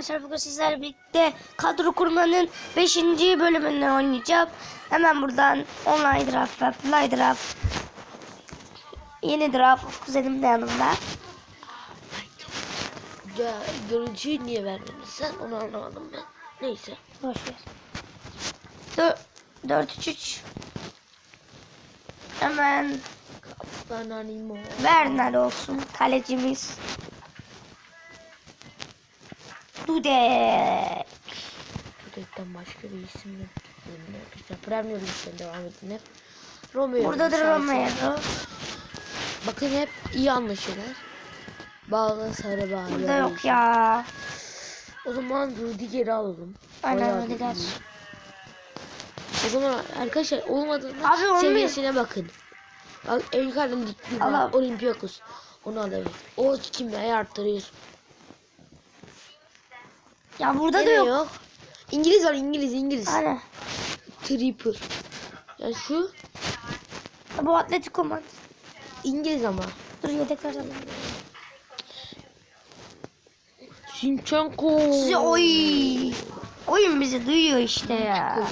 Arkadaşlar bugün sizlerle birlikte kadro kurmanın 5. bölümünü oynayacağım. Hemen buradan online draft ve play draft. Yeni draft kuzenim de yanımda. Ya görüntüyü niye vermedin sen onu anlamadım ben. Neyse. Boş ver. 4 3 3. Hemen animo. Bernal olsun kalecimiz. Dudek. Dudek'ten başka bir isim yok. Arkadaşlar Premier Lig'den devam edin hep. Romeo. Burada da Şarkı. Romero. Bakın hep iyi anlaşıyorlar. Bağlı sarı bağlı. Burada yok ya. O zaman Rudiger'i alalım. Aynen iyi. O zaman arkadaşlar olmadığında Abi onu seviyesine bakın. Bak en yukarıdan dik Allah. var. Olympiakos. Onu al evet. O kimyayı arttırıyor. Ya burada da Gene yok. yok. İngiliz var İngiliz İngiliz. Aynen. Tripper. Yani şu Bu Atletico mu? İngiliz ama. Dur yedekler alalım. Sinchenko. Size oy. Oyun bizi duyuyor işte ya.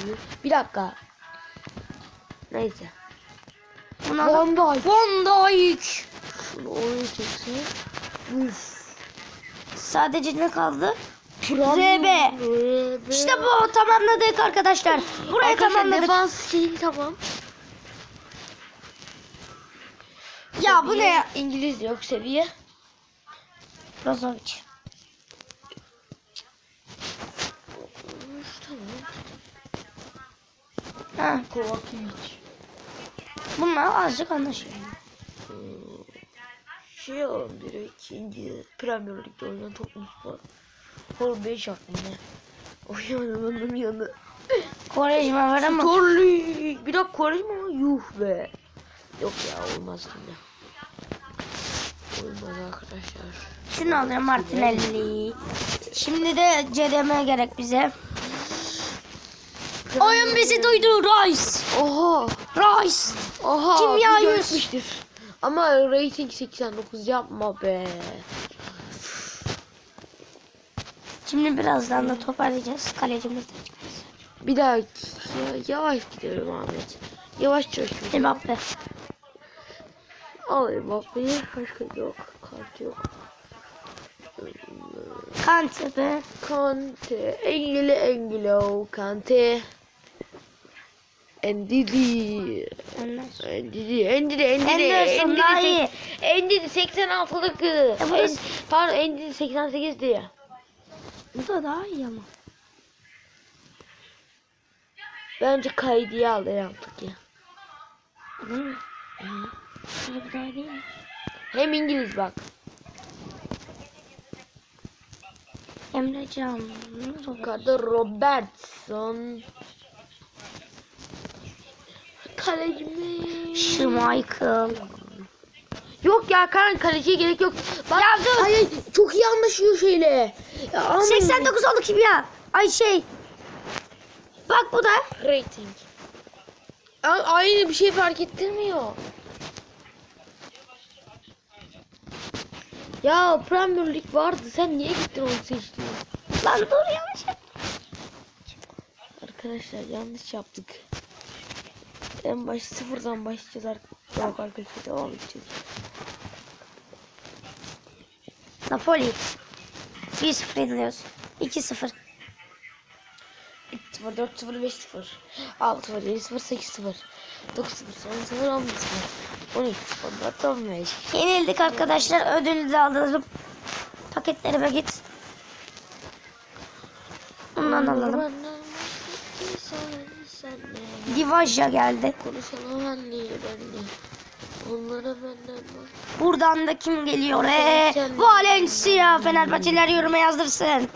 Bir dakika. Neyse. Alalım. Van Dijk. Van Dijk. Şunu. Uf. Sadece ne kaldı? Pram- RB. RB. İşte bu tamamladık arkadaşlar. Burayı Arkadaşlar tamamladık. defans şeyi tamam. Ya bu ne Seviye, ya? İngiliz yok seviye. Brozovic. Tamam. Ha, Kovacic. bunlar azıcık anlaşıyor. Şey alalım direkt. Premier Lig'de oynayan Tottenham var. Hol 5 aklımda. Oynamanın yanı. Quaresma var ama. Torli. Bir dakika Quaresma mı? Yuh be. Yok ya olmaz şimdi. Olmaz arkadaşlar. Şunu alıyorum Martinelli. Şimdi de CDM gerek bize. Oyun bizi duydu Rice. Oha. Rice. Oha. Yüz. etmiştir. Ama rating 89 yapma be. Şimdi birazdan da toparlayacağız. Kalecimiz de. Bir daha ya, yavaş gidelim Ahmet. Yavaş çalışıyoruz. Mbappe. Al Mbappe'yi. Başka yok. Kart yok. Kante be. Kante. Engili Engilo. Kante. Endidi. Endidi. Endidi. Endidi. Henderson daha iyi. Endidi 86'lık. burası- En, pardon Endidi 88'di ya. Bu da daha iyi ama. Bence kaydiye al yaptık ya. Değil mi? Daha değil mi? Hem İngiliz bak. Emre Can. Yukarıda Robertson. Kalecimiz. Schmeichel. Yok ya kan kaleciye gerek yok. Bak, Ya dur. Hayır çok iyi anlaşıyor şeyle. Ya, aman. 89 oldu kim ya? Ay şey. Bak bu da. Rating. Aynı bir şey fark ettirmiyor. Ya Premier Lig vardı. Sen niye gittin onu seçtin? Lan dur yanlış yap- Arkadaşlar yanlış yaptık. En baş sıfırdan başlayacağız ar- Yok arkadaşlar devam edeceğiz. Napoli. 1-0 yeniliyoruz. 2-0. 0 4 0 5 0 6 0 7 0 8 0 9 0 10 0 11 0 12 14 15 Yenildik arkadaşlar. Ödülü de alalım. Paketlerime git. Bundan alalım. Divaja geldi. Konuşalım anne benle. Onlara benden. Buradan da kim geliyor? Ee, Valencia. Fenerbahçeliler yoruma yazdırsın.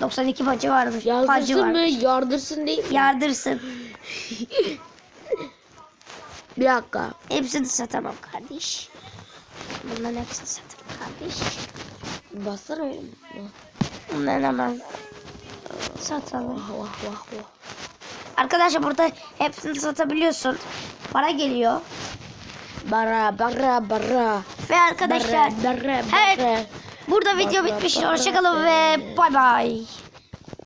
92 bacı varmış. Bacı Yardırsın mı? varmış. Yardırsın değil mi? Yardırsın. Bir dakika. Hepsini satamam kardeş. Bunların hepsini satarım kardeş. Bassana oğlum. Bunların hemen satalım. Vah vah vah vah. Arkadaşlar burada hepsini satabiliyorsun. Para geliyor. Bara bara bara. Ve arkadaşlar Bara bara Evet. bara. Burada video bitmiş. Hoşçakalın ve bay bay.